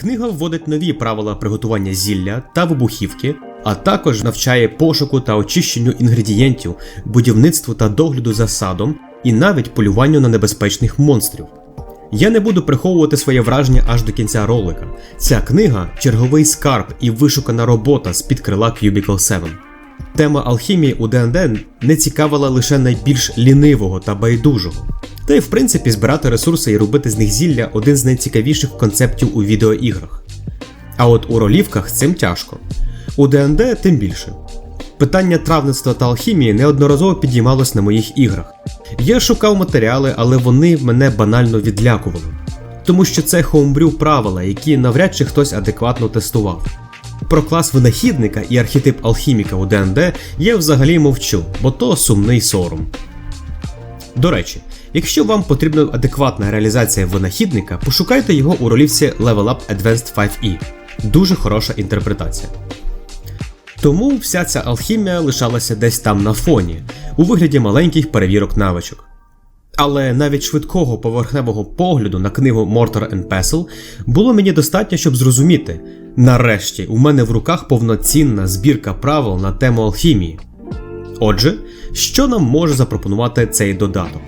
Книга вводить нові правила приготування зілля та вибухівки, а також навчає пошуку та очищенню інгредієнтів, будівництву та догляду за садом, і навіть полюванню на небезпечних монстрів. Я не буду приховувати своє враження аж до кінця ролика. Ця книга черговий скарб і вишукана робота з під крила Cubicle 7. Тема алхімії у ДНД не цікавила лише найбільш лінивого та байдужого. Та й в принципі збирати ресурси і робити з них зілля один з найцікавіших концептів у відеоіграх. А от у ролівках цим тяжко. У ДНД тим більше. Питання травництва та алхімії неодноразово підіймалось на моїх іграх. Я шукав матеріали, але вони мене банально відлякували. Тому що це хоумбрю правила, які навряд чи хтось адекватно тестував. Про клас винахідника і архетип алхіміка у ДНД я взагалі мовчу, бо то сумний сором. До речі, якщо вам потрібна адекватна реалізація винахідника, пошукайте його у ролівці Level Up Advanced 5e. Дуже хороша інтерпретація. Тому вся ця алхімія лишалася десь там на фоні, у вигляді маленьких перевірок навичок. Але навіть швидкого поверхневого погляду на книгу Mortar and Pestle було мені достатньо, щоб зрозуміти, нарешті у мене в руках повноцінна збірка правил на тему алхімії. Отже, що нам може запропонувати цей додаток?